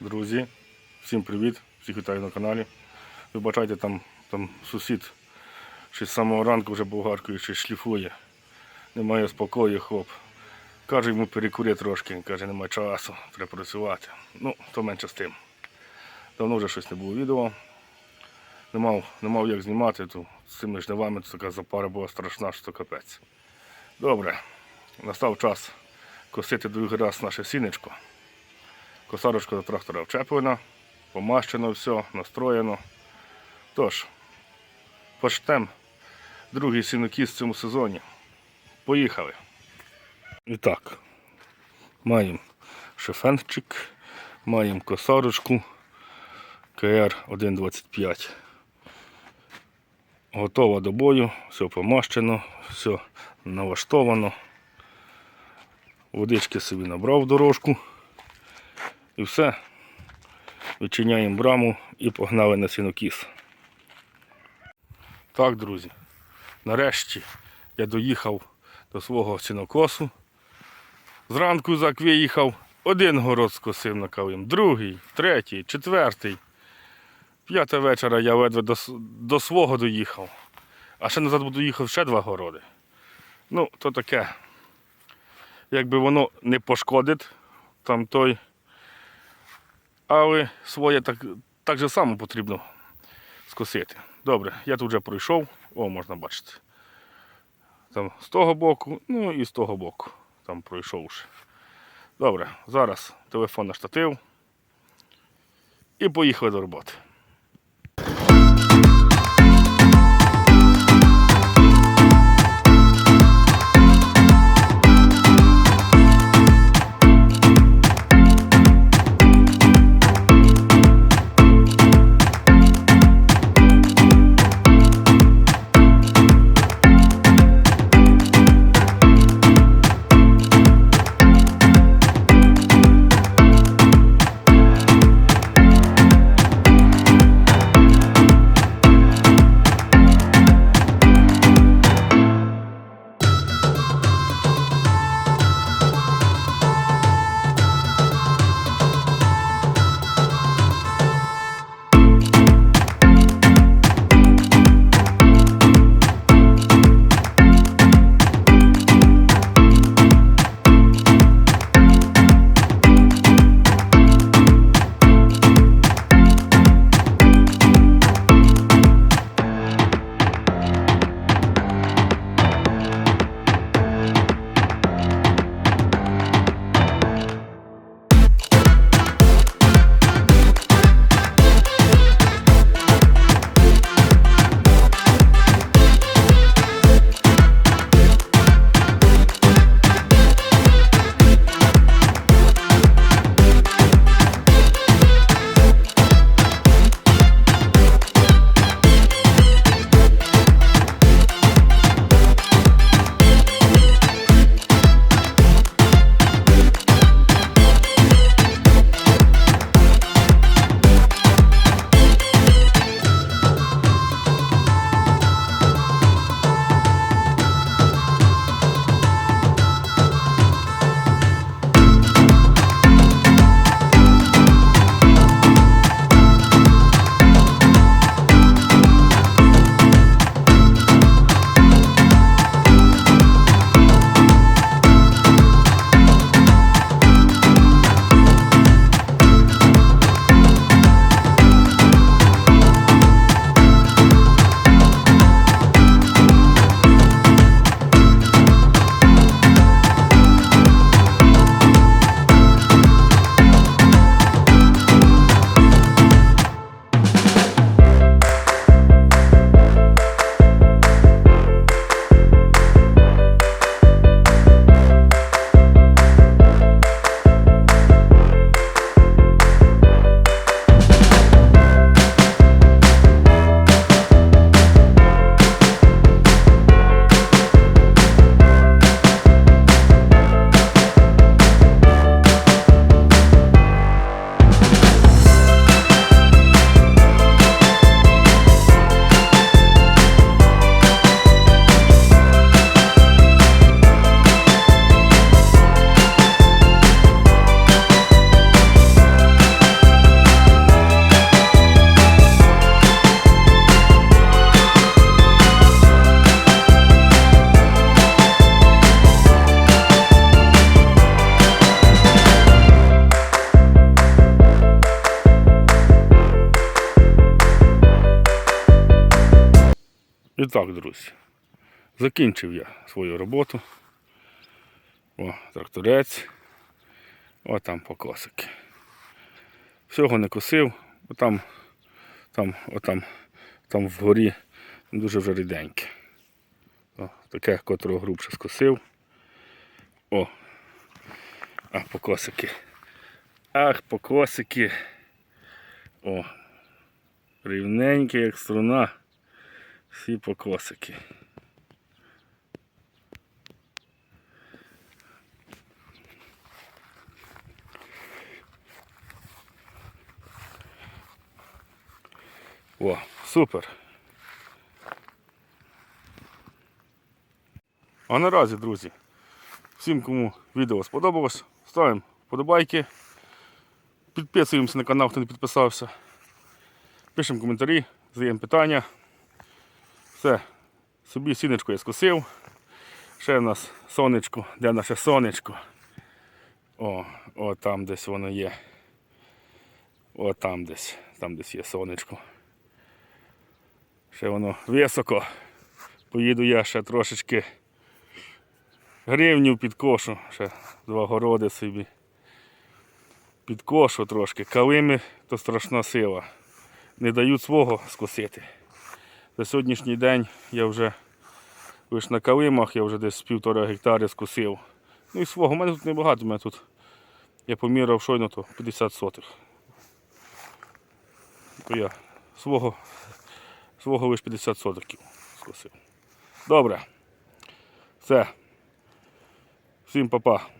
Друзі, всім привіт, всіх вітаю на каналі. Вибачайте, там, там сусід ще з самого ранку вже болгаркою ще шліфує. Немає спокою, хлоп. Каже йому перекури трошки, каже, немає часу, треба працювати. Ну, то менше з тим. Давно вже щось не було відео. Не мав, не мав як знімати, то з цими жнивами то така запара була страшна, що капець. Добре, настав час косити другий раз наше сінечко. Косарочка до трактора вчеплена, помащено все, настроєно. Тож, почнемо другий сінокіс в цьому сезоні. Поїхали. І так, маємо шифенчик, маємо косарочку КР 1.25. Готова до бою, все помащено, все налаштовано. Водички собі набрав дорожку. І все. Відчиняємо браму і погнали на сінокіс. Так, друзі. Нарешті я доїхав до свого сінокосу. Зранку зак виїхав, один город скосив на калим, другий, третій, четвертий. П'ята вечора я ледве до, до свого доїхав. А ще назад буду їхав ще два городи. Ну, то таке. Якби воно не пошкодить, там той але своє так, так же само потрібно скосити. Добре, я тут вже пройшов, о, можна бачити. Там з того боку, ну і з того боку. Там пройшов вже. Добре, зараз телефон на штатив. І поїхали до роботи. Так, друзі. Закінчив я свою роботу. О, тракторець. О, там покосики. Всього не косив, бо там, там, отам, там вгорі дуже вже ріденьке. О, таке, котрого грубше скосив. О. А покосики. Ах, покосики. О. Рівненькі, як струна. Всі покосики. О, супер. А наразі, друзі, всім, кому відео сподобалось, ставимо вподобайки, підписуємося на канал, хто не підписався, пишемо коментарі, задаємо питання. Все, собі сіночку я скосив. Ще в нас сонечко, де наше сонечко? О, о там десь воно є. О, там десь, там десь є сонечко. Ще воно високо. Поїду я ще трошечки гривнів підкошу, ще два городи собі. Підкошу трошки. Калими то страшна сила. Не дають свого скосити. За сьогоднішній день я вже лише на калимах, я вже десь півтора гектари скосив. Ну і свого, у мене тут небагато, у мене тут я поміряв щойно то 50 сотих. То я свого, свого лише 50 сотиків скосив. Добре. Все. Всім па-па.